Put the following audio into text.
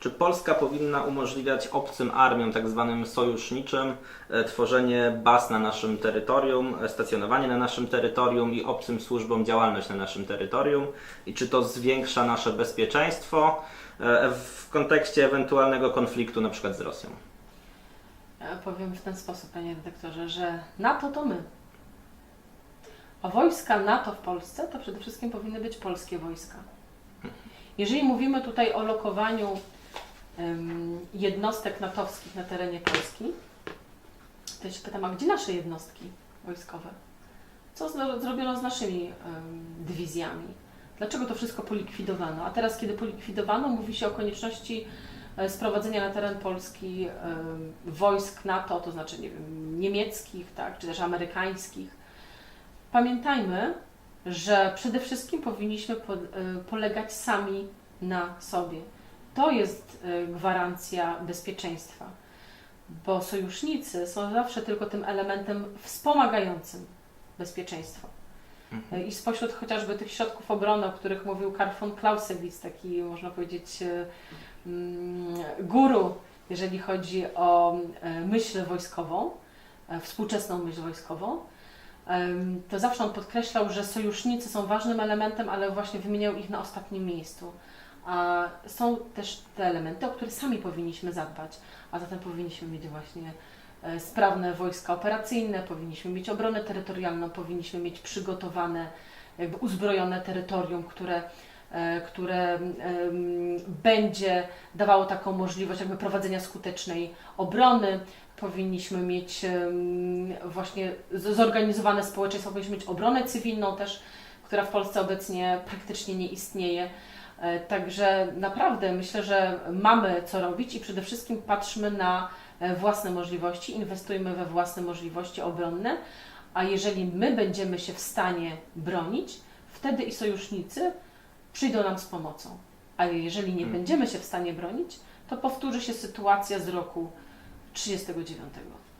Czy Polska powinna umożliwiać obcym armiom, tak zwanym sojuszniczym, e, tworzenie baz na naszym terytorium, e, stacjonowanie na naszym terytorium i obcym służbom działalność na naszym terytorium? I czy to zwiększa nasze bezpieczeństwo e, w kontekście ewentualnego konfliktu na przykład z Rosją? Ja powiem w ten sposób, panie redaktorze, że NATO to my. A wojska NATO w Polsce to przede wszystkim powinny być polskie wojska. Jeżeli mówimy tutaj o lokowaniu jednostek natowskich na terenie Polski, to się pytam, a gdzie nasze jednostki wojskowe? Co zro- zrobiono z naszymi dywizjami? Dlaczego to wszystko polikwidowano? A teraz, kiedy polikwidowano, mówi się o konieczności e, sprowadzenia na teren Polski wojsk NATO, to znaczy nie wiem, niemieckich, tak, czy też amerykańskich. Pamiętajmy, że przede wszystkim powinniśmy po, e, polegać sami na sobie. To jest e, gwarancja bezpieczeństwa, bo sojusznicy są zawsze tylko tym elementem wspomagającym bezpieczeństwo. E, I spośród chociażby tych środków obrony, o których mówił Karl von Clausewitz, taki można powiedzieć e, mm, guru, jeżeli chodzi o myśl wojskową, e, współczesną myśl wojskową, to zawsze on podkreślał, że sojusznicy są ważnym elementem, ale właśnie wymieniał ich na ostatnim miejscu. A są też te elementy, o które sami powinniśmy zadbać, a zatem powinniśmy mieć właśnie e, sprawne wojska operacyjne, powinniśmy mieć obronę terytorialną, powinniśmy mieć przygotowane, jakby uzbrojone terytorium, które, e, które będzie dawało taką możliwość jakby prowadzenia skutecznej obrony. Powinniśmy mieć właśnie zorganizowane społeczeństwo, powinniśmy mieć obronę cywilną też, która w Polsce obecnie praktycznie nie istnieje. E, Także naprawdę myślę, że mamy co robić i przede wszystkim patrzmy na e, własne możliwości, inwestujmy we własne możliwości obronne, a jeżeli my będziemy się w stanie bronić, wtedy i sojusznicy przyjdą nam z pomocą. A jeżeli nie Mm. będziemy się w stanie bronić, to powtórzy się sytuacja z roku 1939.